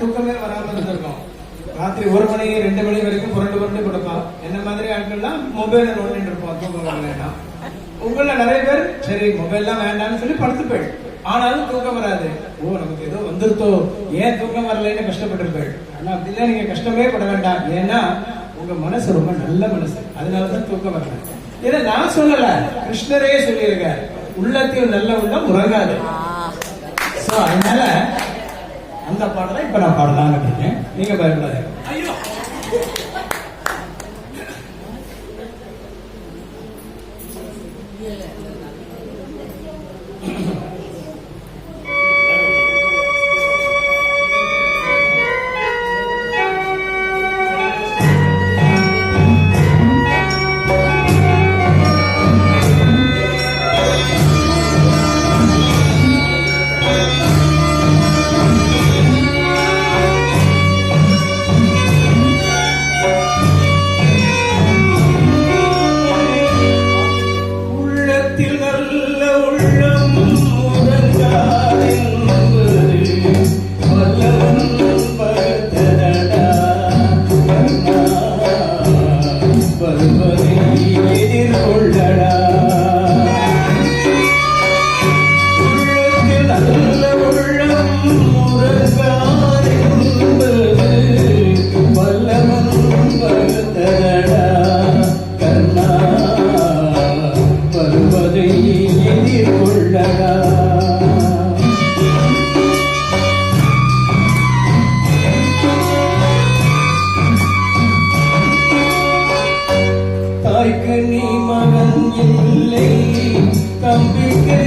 தூக்கமே வராம இருந்திருக்கும். ராத்திரி ஒரு மணி ரெண்டு மணி வரைக்கும் புரண்டு புரண்டு கொடுப்பான். என்ன மாதிரி ஆட்கள்லாம் மொபைல நோண்டிட்டு இருப்போம். தூக்கம் வரலன்னா உங்கள நிறைய பேர் சரி மொபைல்லாம் வேண்டாம்னு சொல்லி படுத்து போயிடு. ஆனாலும் தூக்கம் வராது. ஓ நமக்கு ஏதோ வந்துருத்தோ. ஏன் தூக்கம் வரலைன்னு கஷ்டப்பட்டிருப்பேள். ஆனா அப்படிலாம் நீங்க கஷ்டமே பட வேண்டாம். ஏன்னா உங்க மனசு ரொம்ப நல்ல மனசு. அதனாலதான் தூக்கம் வரல. இதை நான் சொல்லல. கிருஷ்ணரே சொல்லியிருக்கார். உள்ளத்தில் நல்ல உள்ளம் உறங்காது. சோ அதனால அந்த பாடலாம் இப்ப நான் பாடலாம்னு இருக்கேன் நீங்க பயப்படாது you. மகன் இல்லை. தம்பிக்கு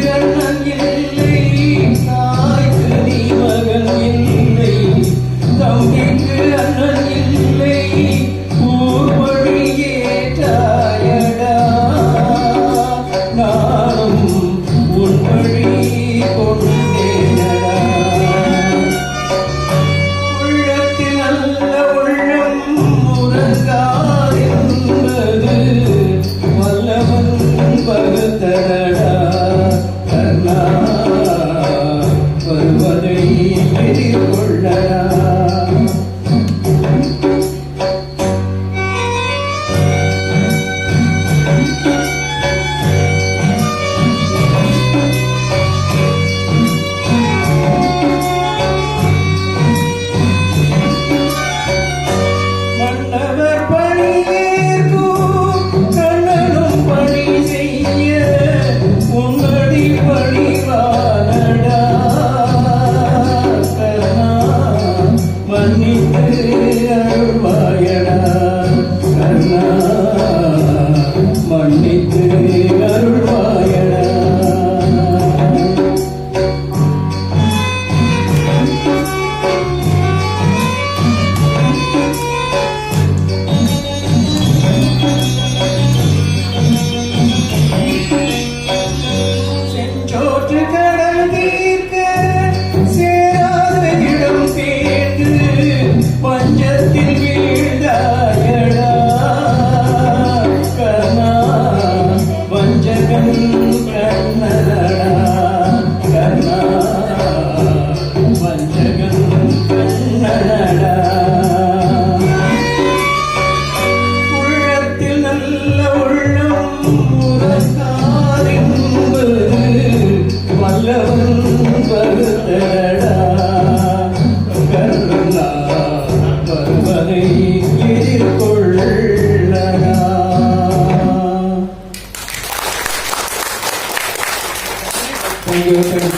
Obrigado.